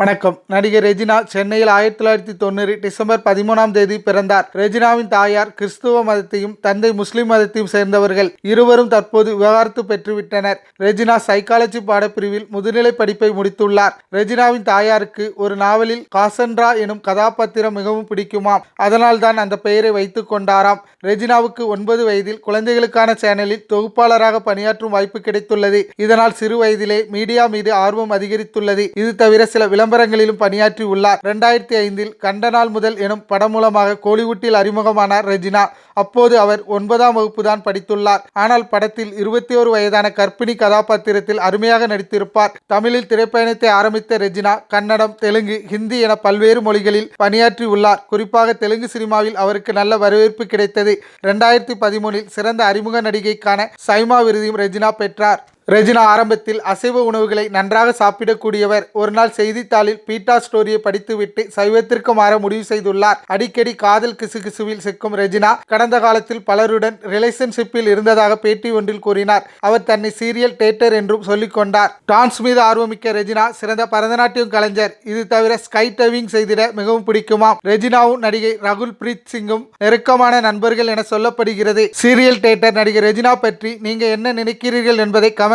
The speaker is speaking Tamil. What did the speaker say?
வணக்கம். நடிகை ரெஜினா சென்னையில் ஆயிரத்தி தொள்ளாயிரத்தி தொண்ணூறு டிசம்பர் பதிமூணாம் தேதி பிறந்தார். ரெஜினாவின் தாயார் கிறிஸ்துவ மதத்தையும் தந்தை முஸ்லிம் மதத்தையும் சேர்ந்தவர்கள் இருவரும் தற்போது விவகாரத்து பெற்றுவிட்டனர். ரெஜினா சைக்காலஜி பாடப்பிரிவில் முதுநிலை படிப்பை முடித்துள்ளார். ரெஜினாவின் தாயாருக்கு ஒரு நாவலில் காசன்ரா எனும் கதாபாத்திரம் மிகவும் பிடிக்குமாம். அதனால்தான் அந்த பெயரை வைத்துக் கொண்டாராம். ரெஜினாவுக்கு ஒன்பது வயதில் குழந்தைகளுக்கான சேனலில் தொகுப்பாளராக பணியாற்றும் வாய்ப்பு கிடைத்துள்ளது. இதனால் சிறு வயதிலே மீடியா மீது ஆர்வம் அதிகரித்துள்ளது. இது தவிர சில விளம்பரங்களிலும் பணியாற்றி உள்ளார். இரண்டாயிரத்தி ஐந்தில் கண்ட நாள் முதல் எனும் படம் மூலமாக கோலிவுட்டில் அறிமுகமானார் ரெஜினா. அப்போது அவர் ஒன்பதாம் வகுப்பு தான் படித்துள்ளார். ஆனால் படத்தில் இருபத்தி ஒரு வயதான கர்ப்பிணி கதாபாத்திரத்தில் அருமையாக நடித்திருப்பார். தமிழில் திரைப்பயணத்தை ஆரம்பித்த ரெஜினா கன்னடம் தெலுங்கு ஹிந்தி என பல்வேறு மொழிகளில் பணியாற்றி உள்ளார். குறிப்பாக தெலுங்கு சினிமாவில் அவருக்கு நல்ல வரவேற்பு கிடைத்தது. இரண்டாயிரத்தி பதிமூனில் சிறந்த அறிமுக நடிகைக்கான சைமா விருதையும் ரெஜினா பெற்றார். ரெஜினா ஆரம்பத்தில் அசைவ உணவுகளை நன்றாக சாப்பிடக்கூடியவர். ஒரு நாள் செய்தித்தாளில் பீட்டா ஸ்டோரியை படித்துவிட்டு சைவத்திற்கு மாற முடிவு செய்துள்ளார். அடிக்கடி காதல் கிசுகிசுவில் சிக்கும் ரெஜினா கடந்த காலத்தில் பலருடன் ரிலேஷன்ஷிப்பில் இருந்ததாக பேட்டி ஒன்றில் கூறினார். அவர் தன்னை சீரியல் டேட்டர் என்றும் சொல்லிக் கொண்டார். டான்ஸ் மீது ஆர்வமிக்க ரெஜினா சிறந்த பரதநாட்டியம் கலைஞர். இது தவிர ஸ்கை டைவிங் செய்திட மிகவும் பிடிக்குமாம். ரெஜினாவும் நடிகை ரகுல் பிரீத் சிங்கும் நெருக்கமான நண்பர்கள் என சொல்லப்படுகிறது. சீரியல் டேட்டர் நடிகை ரெஜினா பற்றி நீங்க என்ன நினைக்கிறீர்கள் என்பதை கமெண்ட்